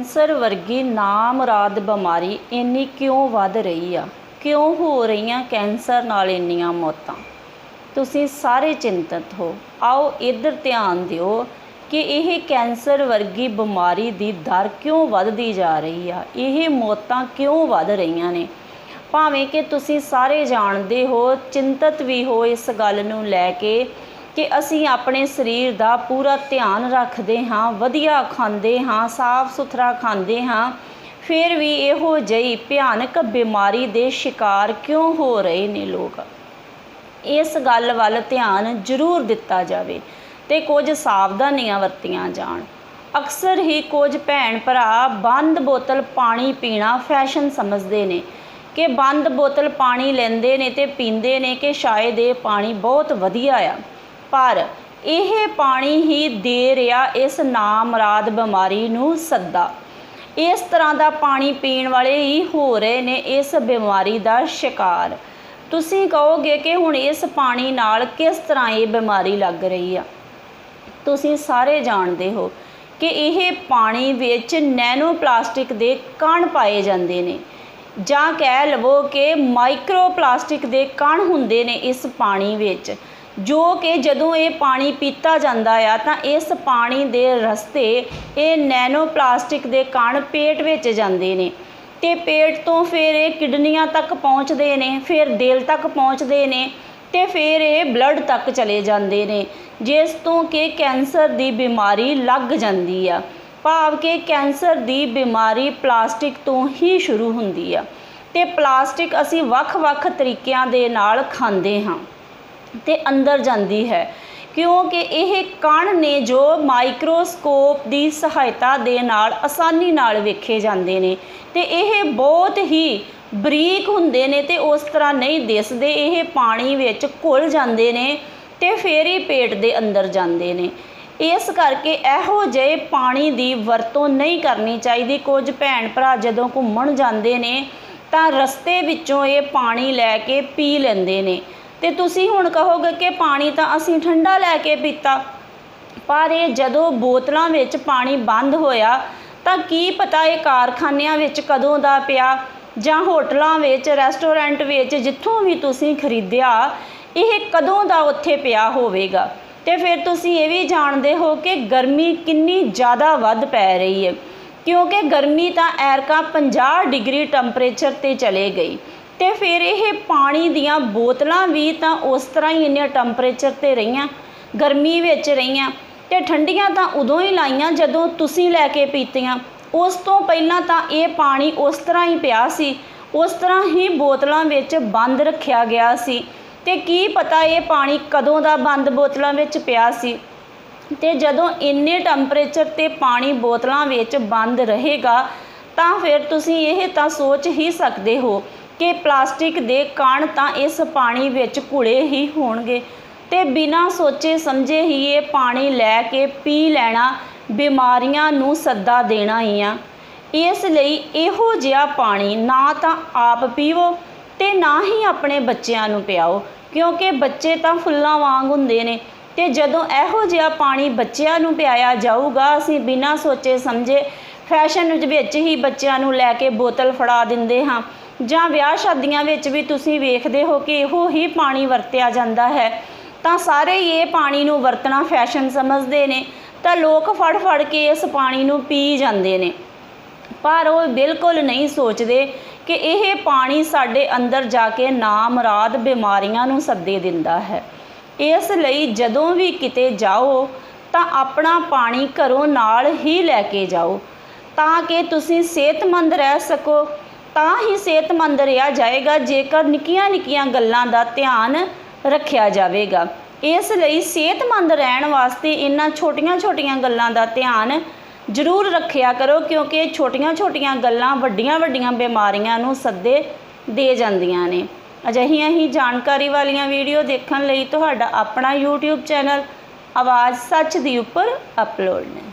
Cancer ਵਰਗੀ ਨਾਮਰਾਦ ਬਿਮਾਰੀ ਇੰਨੀ ਕਿਉਂ ਵੱਧ ਰਹੀ ਆ? ਕਿਉਂ ਹੋ ਰਹੀਆਂ ਕੈਂਸਰ ਨਾਲ ਇੰਨੀਆਂ ਮੌਤਾਂ? ਤੁਸੀਂ ਸਾਰੇ ਚਿੰਤਤ ਹੋ। ਆਓ ਇੱਧਰ ਧਿਆਨ ਦਿਓ ਕਿ ਇਹ ਕੈਂਸਰ ਵਰਗੀ ਬਿਮਾਰੀ ਦੀ ਦਰ ਕਿਉਂ ਵੱਧਦੀ ਜਾ ਰਹੀ ਆ? ਇਹ ਮੌਤਾਂ ਕਿਉਂ ਵੱਧ ਰਹੀਆਂ ਨੇ? ਭਾਵੇਂ ਕਿ ਤੁਸੀਂ ਸਾਰੇ ਜਾਣਦੇ ਹੋ, ਚਿੰਤਤ ਵੀ ਹੋ ਇਸ ਗੱਲ ਨੂੰ ਲੈ ਕੇ ਕਿ ਅਸੀਂ ਆਪਣੇ ਸਰੀਰ ਦਾ ਪੂਰਾ ਧਿਆਨ ਰੱਖਦੇ ਹਾਂ, ਵਧੀਆ ਖਾਂਦੇ ਹਾਂ, ਸਾਫ਼ ਸੁਥਰਾ ਖਾਂਦੇ ਹਾਂ। ਫਿਰ ਵੀ ਇਹੋ ਜਿਹੀ ਭਿਆਨਕ ਬਿਮਾਰੀ ਦੇ ਸ਼ਿਕਾਰ ਕਿਉਂ ਹੋ ਰਹੇ ਨੇ ਲੋਕ? ਇਸ ਗੱਲ ਵੱਲ ਧਿਆਨ ਜ਼ਰੂਰ ਦਿੱਤਾ ਜਾਵੇ ਤੇ ਕੁਝ ਸਾਵਧਾਨੀਆਂ ਵਰਤੀਆਂ ਜਾਣ। ਅਕਸਰ ਹੀ ਕੁਝ ਭੈਣ ਭਰਾ ਬੰਦ ਬੋਤਲ ਪਾਣੀ ਪੀਣਾ ਫੈਸ਼ਨ ਸਮਝਦੇ ਨੇ ਕਿ ਬੰਦ ਬੋਤਲ ਪਾਣੀ ਲੈਂਦੇ ਨੇ ਤੇ ਪੀਂਦੇ ਨੇ ਕਿ ਸ਼ਾਇਦ ਇਹ ਪਾਣੀ ਬਹੁਤ ਵਧੀਆ ਆ। ਪਰ ਇਹ ਪਾਣੀ ਹੀ ਦੇ ਰਿਹਾ ਇਸ ਨਾਮਰਾਦ ਬਿਮਾਰੀ ਨੂੰ ਸੱਦਾ। ਇਸ ਤਰ੍ਹਾਂ ਦਾ ਪਾਣੀ ਪੀਣ ਵਾਲੇ ਹੀ ਹੋ ਰਹੇ ਨੇ ਇਸ ਬਿਮਾਰੀ ਦਾ ਸ਼ਿਕਾਰ। ਤੁਸੀਂ ਕਹੋਗੇ ਕਿ ਹੁਣ ਇਸ ਪਾਣੀ ਨਾਲ ਕਿਸ ਤਰ੍ਹਾਂ ਇਹ ਬਿਮਾਰੀ ਲੱਗ ਰਹੀ ਆ? ਤੁਸੀਂ ਸਾਰੇ ਜਾਣਦੇ ਹੋ ਕਿ ਇਹ ਪਾਣੀ ਵਿੱਚ ਨੈਨੋ ਪਲਾਸਟਿਕ ਦੇ ਕਣ ਪਾਏ ਜਾਂਦੇ ਨੇ। ਜਾਂ ਕਹਿ ਲਵੋ ਕਿ ਮਾਈਕਰੋ ਪਲਾਸਟਿਕ ਦੇ ਕਣ ਹੁੰਦੇ ਨੇ ਇਸ ਪਾਣੀ ਵਿੱਚ। ਜੋ ਕਿ ਜਦੋਂ ਇਹ ਪਾਣੀ ਪੀਤਾ ਜਾਂਦਾ ਆ, ਤਾਂ ਇਸ ਪਾਣੀ ਦੇ ਰਸਤੇ ਇਹ ਨੈਨੋ ਪਲਾਸਟਿਕ ਦੇ ਕਣ ਪੇਟ ਵਿੱਚ ਜਾਂਦੇ ਨੇ। ਤੇ ਪੇਟ ਤੋਂ ਫਿਰ ਇਹ ਕਿਡਨੀਆਂ ਤੱਕ ਪਹੁੰਚਦੇ ਨੇ, ਫਿਰ ਦਿਲ ਤੱਕ ਪਹੁੰਚਦੇ ਨੇ ਤੇ ਫਿਰ ਇਹ ਬਲੱਡ ਤੱਕ ਚਲੇ ਜਾਂਦੇ ਨੇ, ਜਿਸ ਤੋਂ ਕਿ ਕੈਂਸਰ ਦੀ ਬਿਮਾਰੀ ਲੱਗ ਜਾਂਦੀ ਆ। ਭਾਵ ਕਿ ਕੈਂਸਰ ਦੀ ਬਿਮਾਰੀ ਪਲਾਸਟਿਕ ਤੋਂ ਹੀ ਸ਼ੁਰੂ ਹੁੰਦੀ ਆ। ਤੇ ਪਲਾਸਟਿਕ ਅਸੀਂ ਵੱਖ-ਵੱਖ ਤਰੀਕਿਆਂ ਦੇ ਨਾਲ ਖਾਂਦੇ ਹਾਂ। ਤੇ ਅੰਦਰ ਜਾਂਦੀ ਹੈ। ਕਿਉਂਕਿ ਇਹ ਕਣ ਨੇ ਜੋ ਮਾਈਕਰੋਸਕੋਪ ਦੀ ਸਹਾਇਤਾ ਦੇ ਨਾਲ ਆਸਾਨੀ ਨਾਲ ਵੇਖੇ ਜਾਂਦੇ ਨੇ ਤੇ ਇਹ ਬਹੁਤ ਹੀ ਬਰੀਕ ਹੁੰਦੇ ਨੇ ਤੇ ਉਸ ਤਰ੍ਹਾਂ ਨਹੀਂ ਦਿਸਦੇ। ਇਹ ਪਾਣੀ ਵਿੱਚ ਘੁਲ ਜਾਂਦੇ ਨੇ ਤੇ ਫੇਰ ਹੀ ਪੇਟ ਦੇ ਅੰਦਰ ਜਾਂਦੇ ਨੇ। ਇਸ ਕਰਕੇ ਇਹੋ ਜਿਹੇ ਪਾਣੀ ਦੀ ਵਰਤੋਂ ਨਹੀਂ ਕਰਨੀ ਚਾਹੀਦੀ। ਕੁਝ ਭੈਣ ਭਰਾ ਜਦੋਂ ਘੁੰਮਣ ਜਾਂਦੇ ਨੇ ਤਾਂ ਰਸਤੇ ਵਿੱਚੋਂ ਇਹ ਪਾਣੀ ਲੈ ਕੇ ਪੀ ਲੈਂਦੇ ਨੇ। ਤੇ ਤੁਸੀਂ ਹੁਣ ਕਹੋਗੇ ਕਿ ਪਾਣੀ ਤਾਂ ਅਸੀਂ ਠੰਡਾ ਲੈ ਕੇ ਪੀਤਾ। ਪਰ ਇਹ ਜਦੋਂ ਬੋਤਲਾਂ ਵਿੱਚ ਪਾਣੀ ਬੰਦ ਹੋਇਆ, ਤਾਂ ਕੀ ਪਤਾ ਇਹ ਕਾਰਖਾਨਿਆਂ ਵਿੱਚ ਕਦੋਂ ਦਾ ਪਿਆ ਜਾਂ ਹੋਟਲਾਂ ਵਿੱਚ, ਰੈਸਟੋਰੈਂਟ ਵਿੱਚ ਜਿੱਥੋਂ ਵੀ ਤੁਸੀਂ ਖਰੀਦਿਆ, ਇਹ ਕਦੋਂ ਦਾ ਉੱਥੇ ਪਿਆ ਹੋਵੇਗਾ? ਤੇ ਫਿਰ ਤੁਸੀਂ ਇਹ ਵੀ ਜਾਣਦੇ ਹੋ ਕਿ ਗਰਮੀ ਕਿੰਨੀ ਜ਼ਿਆਦਾ ਵੱਧ ਪੈ ਰਹੀ ਹੈ। ਕਿਉਂਕਿ ਗਰਮੀ ਤਾਂ ਐਰਕਾ 50 ਡਿਗਰੀ ਟੈਂਪਰੇਚਰ ਤੇ ਚਲੇ ਗਈ। ਤੇ ਫਿਰ ਇਹ ਪਾਣੀ ਦੀਆਂ ਬੋਤਲਾਂ ਵੀ ਤਾਂ ਉਸ ਤਰ੍ਹਾਂ ਹੀ ਇੰਨੇ ਟੈਂਪਰੇਚਰ ਤੇ ਰਹੀਆਂ, ਗਰਮੀ ਵਿੱਚ ਰਹੀਆਂ ਤੇ ਠੰਡੀਆਂ ਤਾਂ ਉਦੋਂ ਹੀ ਲਾਈਆਂ ਜਦੋਂ ਤੁਸੀਂ ਲੈ ਕੇ ਪੀਤੀਆਂ। ਉਸ ਤੋਂ ਪਹਿਲਾਂ ਤਾਂ ਇਹ ਪਾਣੀ ਉਸ ਤਰ੍ਹਾਂ ਹੀ ਪਿਆ ਸੀ, ਉਸ ਤਰ੍ਹਾਂ ਹੀ ਬੋਤਲਾਂ ਵਿੱਚ ਬੰਦ ਰੱਖਿਆ ਗਿਆ ਸੀ। ਤੇ ਕੀ ਪਤਾ ਇਹ ਪਾਣੀ ਕਦੋਂ ਦਾ ਬੰਦ ਬੋਤਲਾਂ ਵਿੱਚ ਪਿਆ ਸੀ? ਤੇ ਜਦੋਂ ਇੰਨੇ ਟੈਂਪਰੇਚਰ ਤੇ ਪਾਣੀ ਬੋਤਲਾਂ ਵਿੱਚ ਬੰਦ ਰਹੇਗਾ, ਤਾਂ ਫਿਰ ਤੁਸੀਂ ਇਹ ਤਾਂ ਸੋਚ ਹੀ ਸਕਦੇ ਹੋ। ਕਿ ਪਲਾਸਟਿਕ ਦੇ ਕਣ ਤਾਂ ਇਸ ਪਾਣੀ ਵਿੱਚ ਘੁਲੇ ਹੀ ਹੋਣਗੇ ਤੇ ਬਿਨਾਂ ਸੋਚੇ ਸਮਝੇ ਹੀ ਇਹ ਪਾਣੀ ਲੈ ਕੇ ਪੀ ਲੈਣਾ ਬਿਮਾਰੀਆਂ ਨੂੰ ਸੱਦਾ ਦੇਣਾ ਹੀ ਆ। ਇਸ ਲਈ ਇਹੋ ਜਿਹਾ ਪਾਣੀ ਨਾ ਤਾਂ ਆਪ ਪੀਵੋ ਤੇ ਨਾ ਹੀ ਆਪਣੇ ਬੱਚਿਆਂ ਨੂੰ ਪਿਆਓ, ਕਿਉਂਕਿ ਬੱਚੇ ਤਾਂ ਫੁੱਲਾਂ ਵਾਂਗ ਹੁੰਦੇ ਨੇ ਤੇ ਜਦੋਂ ਇਹੋ ਜਿਹਾ ਪਾਣੀ ਬੱਚਿਆਂ ਨੂੰ ਪਿਆਇਆ ਜਾਊਗਾ, ਅਸੀਂ ਬਿਨਾਂ ਸੋਚੇ ਸਮਝੇ ਫੈਸ਼ਨ ਵਿੱਚ ਹੀ ਬੱਚਿਆਂ ਨੂੰ ਲੈ ਕੇ ਬੋਤਲ ਫੜਾ ਦਿੰਦੇ ਹਾਂ। ਜਾਂ ਵਿਆਹ ਸ਼ਾਦੀਆਂ ਵਿੱਚ ਵੀ ਤੁਸੀਂ ਵੇਖਦੇ ਹੋ ਕਿ ਇਹੋ ਹੀ ਪਾਣੀ ਵਰਤਿਆ ਜਾਂਦਾ ਹੈ, ਤਾਂ ਸਾਰੇ ਹੀ ਇਹ ਪਾਣੀ ਨੂੰ ਵਰਤਣਾ ਫੈਸ਼ਨ ਸਮਝਦੇ ਨੇ, ਤਾਂ ਲੋਕ ਫੜ ਫੜ ਕੇ ਇਸ ਪਾਣੀ ਨੂੰ ਪੀ ਜਾਂਦੇ ਨੇ। ਪਰ ਉਹ ਬਿਲਕੁਲ ਨਹੀਂ ਸੋਚਦੇ ਕਿ ਇਹ ਪਾਣੀ ਸਾਡੇ ਅੰਦਰ ਜਾ ਕੇ ਨਾਮਰਾਦ ਬਿਮਾਰੀਆਂ ਨੂੰ ਸੱਦੇ ਦਿੰਦਾ ਹੈ। ਇਸ ਲਈ ਜਦੋਂ ਵੀ ਕਿਤੇ ਜਾਓ, ਤਾਂ ਆਪਣਾ ਪਾਣੀ ਘਰੋਂ ਨਾਲ ਹੀ ਲੈ ਕੇ ਜਾਓ, ਤਾਂ ਕਿ ਤੁਸੀਂ ਸਿਹਤਮੰਦ ਰਹਿ ਸਕੋ ਤਾਂ ਹੀ ਸਿਹਤਮੰਦ ਰਿਹਾ ਜਾਏਗਾ, ਜੇਕਰ ਨਿੱਕੀਆਂ ਨਿੱਕੀਆਂ ਗੱਲਾਂ ਦਾ ਧਿਆਨ ਰੱਖਿਆ ਜਾਵੇਗਾ। ਇਸ ਲਈ ਸਿਹਤਮੰਦ ਰਹਿਣ ਵਾਸਤੇ ਇਹਨਾਂ ਛੋਟੀਆਂ-ਛੋਟੀਆਂ ਗੱਲਾਂ ਦਾ ਧਿਆਨ ਜ਼ਰੂਰ ਰੱਖਿਆ ਕਰੋ, ਕਿਉਂਕਿ ਛੋਟੀਆਂ-ਛੋਟੀਆਂ ਗੱਲਾਂ ਵੱਡੀਆਂ-ਵੱਡੀਆਂ ਬਿਮਾਰੀਆਂ ਨੂੰ ਸੱਦੇ ਦੇ ਜਾਂਦੀਆਂ ਨੇ। ਅਜਿਹੀਆਂ ਹੀ ਜਾਣਕਾਰੀ ਵਾਲੀਆਂ ਵੀਡੀਓ ਦੇਖਣ ਲਈ ਤੁਹਾਡਾ ਆਪਣਾ YouTube ਚੈਨਲ ਆਵਾਜ਼ ਸੱਚ ਦੀ ਉੱਪਰ ਅਪਲੋਡ ਨੇ।